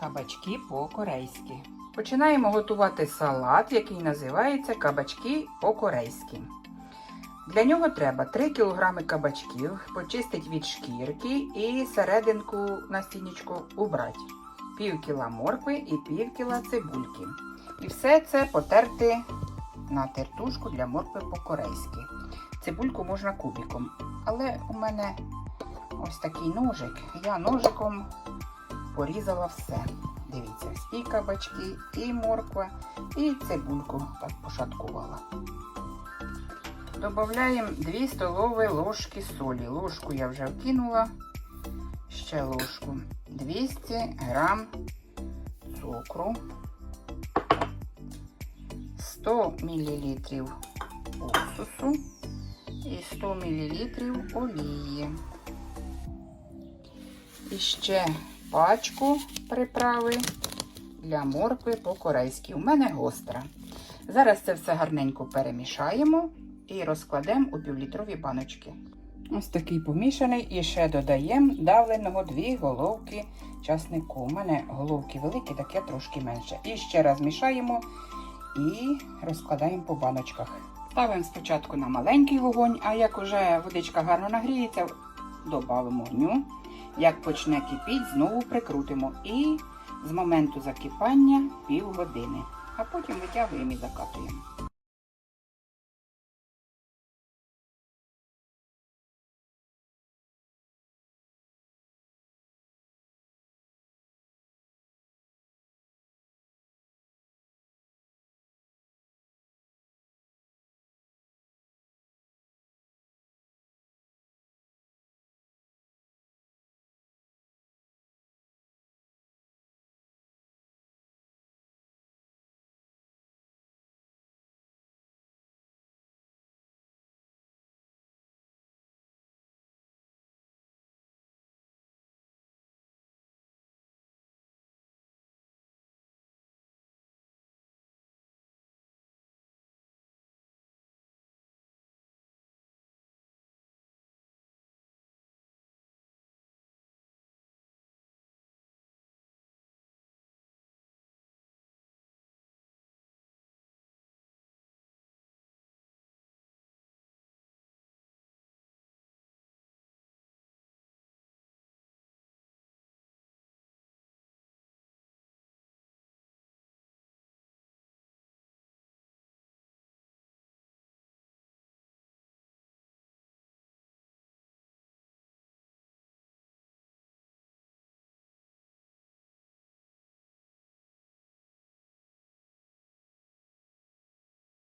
Кабачки по-корейськи. Починаємо готувати салат, який називається кабачки по-корейськи. Для нього треба 3 кг кабачків, почистити від шкірки і серединку на стіночку убрати. Пів кіла моркви і пів кіла цибульки. І все це потерти на тертушку для моркви по-корейськи. Цибульку можна кубиком, але у мене ось такий ножик. Я ножиком порізала все. Дивіться, і кабачки, і морква, і цибульку так пошаткувала. Добавляємо 2 столові ложки солі. Ложку я вже вкинула. Ще ложку. 200 грам цукру. 100 мл уксусу і 100 мл олії. І ще пачку приправи для моркви по-корейськи. У мене гостра. Зараз це все гарненько перемішаємо і розкладемо у півлітрові баночки. Ось такий помішаний і ще додаємо давленого дві головки часнику. У мене головки великі, таке трошки менше. І ще раз мішаємо і розкладаємо по баночках. Ставимо спочатку на маленький вогонь, а як уже водичка гарно нагріється, додамо вогню. Як почне кипіти, знову прикрутимо і з моменту закипання півгодини. А потім витягуємо і закатуємо.